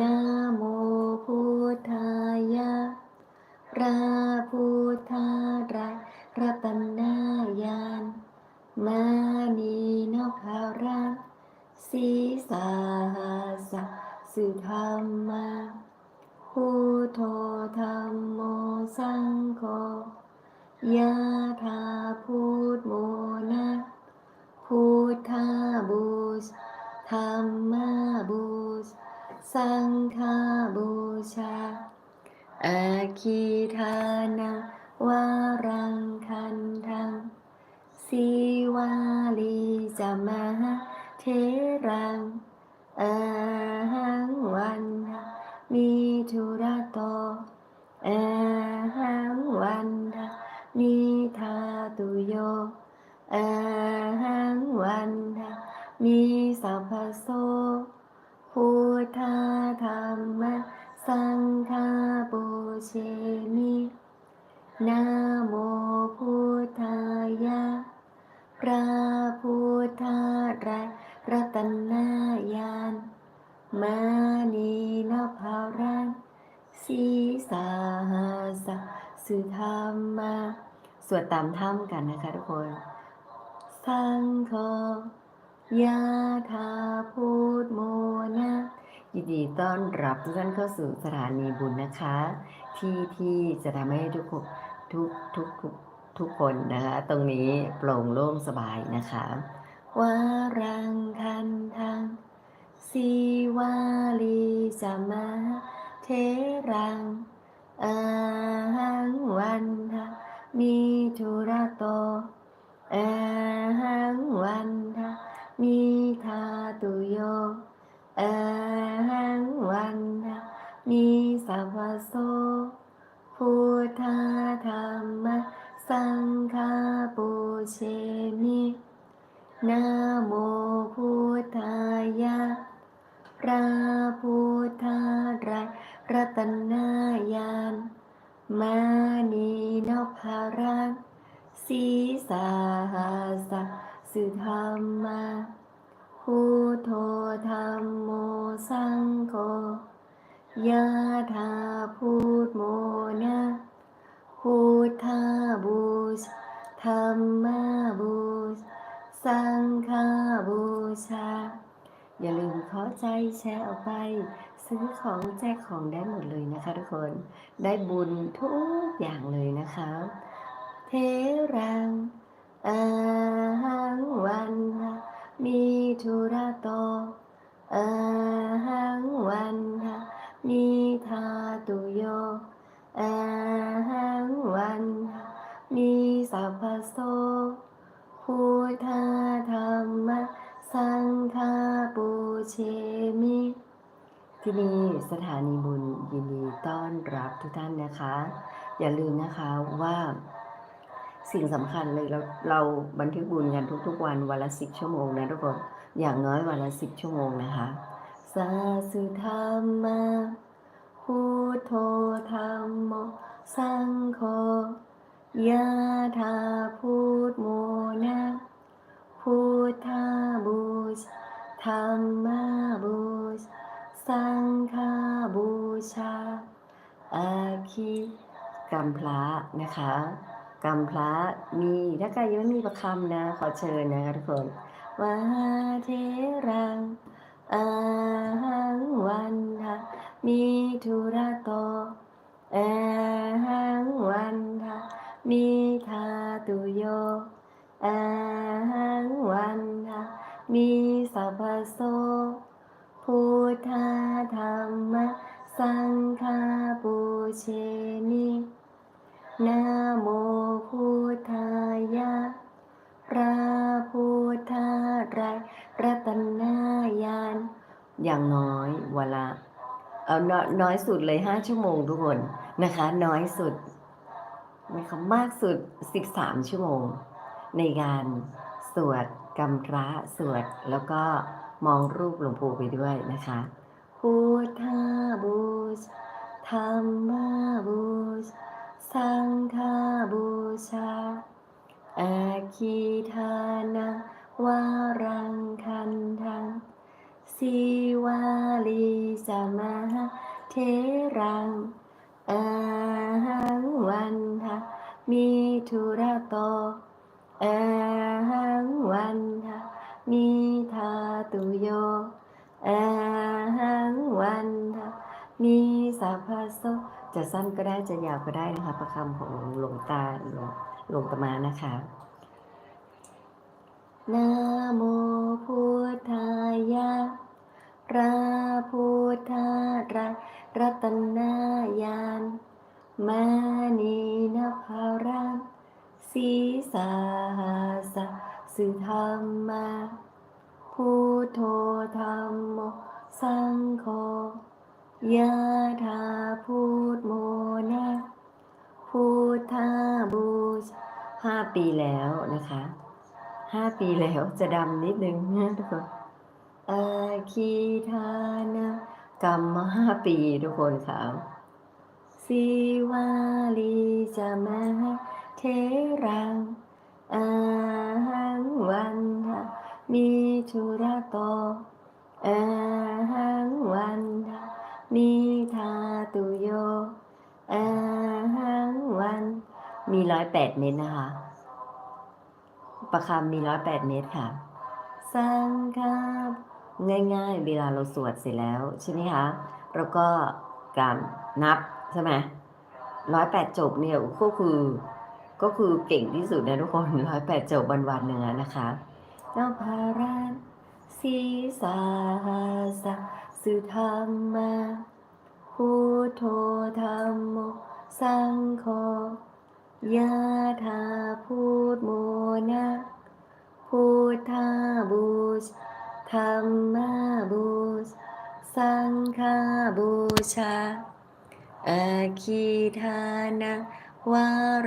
นะโมพุทธายะพระพุทธรัตรัตนายานมานีนภาระสีสาหาสะสุธรรมาพุทโธธรรมโมสังโฆยะธาพุทโมนะพุทธาบูชธรรมาบู สังฆาบูชาอาคีทานาวารังคันทังสีวาลีจามาเทรังอาหังวันมีธุระโตอาหังวันมีทาตุโยอาหังวันมีสัพพโส เชมินะโมพุทธายะพระพุทธรัตรัตนายานมานีนภารังสีสาหาสะสุธรรมาสวดตามถ้ำกันนะคะทุกคน สังโฆยาธาพุทโมนะยินดีต้อนรับทุกท่านเข้าสู่สถานีบุญนะคะ ที่ที่จะทำให้ทุกทุกทุกทุกทุกคนนะคะ ตรงนี้โปร่งโล่งสบายนะคะวารังคันทังสีวาลีสมาเทรังอาหังวันทามีธุระโตอาหังวันทามิทาตุโยอาหังวันทามิสัพพโส สังฆาปูเชมินาโมพุทธายะพระพุทธรัรัตนายานมานีนภารังสีสาหาสะสุธรรมา สังฆาบูชา อย่าลืมข้อใจแชร์ออกไป ซื้อของแจกของได้หมดเลยนะคะทุกคน ได้บุญทุกอย่างเลยนะคะ เทรังอาหังวันมีธุระโตอาหังวันมีทาตุโยอาหังวันมีสัพพโส พุทธาธรรมสังฆาปูเชมิ ที่นี่สถานีบุญยินดีต้อนรับทุกท่านนะคะ อย่าลืมนะคะว่าสิ่งสำคัญเลยเราเราบันทึกบุญกันทุกๆ วันวันละสิบชั่วโมงนะทุกคนอย่างน้อยวันละสิบชั่วโมงนะคะสาสุธรรมพุทโธธรรมโมสังโฆยะธาพุ อาคีกรรมพระนะคะกรรมพระมีถ้าใครยังไม่มีประคำนะ ขอเชิญนะคะทุกคนวาเทรังอาหังวันทามีธุระโตอาหังวันทามีทาตุโยอาหังวันทามีสัพพโส ตรัตนายานอย่างน้อยเวลาเอาน้อยน้อยสุดเลยห้าชั่วโมงทุกคนนะคะ น้อยสุดนะคะมากสุดสิบสามชั่วโมง ในการสวดกำพระสวด แล้วก็มองรูปหลวงปู่ไปด้วยนะคะพุทธาบูชธรรมาบูชสังฆาบูชาอาคีทานาวารัง สีวาลีสมาเทรังอาหังวันทะมิทุระโตอาหังวันทะมิทาตุโยอาหังวันทะมิสัพพะโสจะสั้นก็ได้จะยาวก็ได้นะคะ ประคำของหลวงตาหลวงตมานะคะ นะโมพุทธายะพระพุทธรัตรัตนายานมานีนภารังสีสาหาสะสุธรรมาพุทโธธรรมโมสังโฆยะธาพุทโมนะพุทธาบูชาห้าปีแล้วนะคะ ห้าปีแล้วจะดำนิดนึงนะทุกคนอาคีทานากรรมมาห้าปีทุกคนค่ะสีวาลีจะมาเทรังอาหังวันทะมีชุระโตอาหังวันทะมีทาตุโยอาหังวัน มีร้อยแปดเมตรนะคะ ประคำมีร้อยแปดเมตรค่ะ สังฆาง่ายๆ เวลาเราสวดเสร็จแล้วใช่ไหมคะแล้วก็การนับใช่ไหมร้อยแปดจบเนี่ยก็คือก็คือเก่งที่สุดนะทุกคนร้อยแปดจบวันวันๆหนึ่งอนะคะนพาราสีสาสะสุธรรมาพุทโธธรรมโมสังโฆยะธาพูดโมนะ ธาบูชาธรรมาบูชสังฆาบูชาอาคีทานาวาร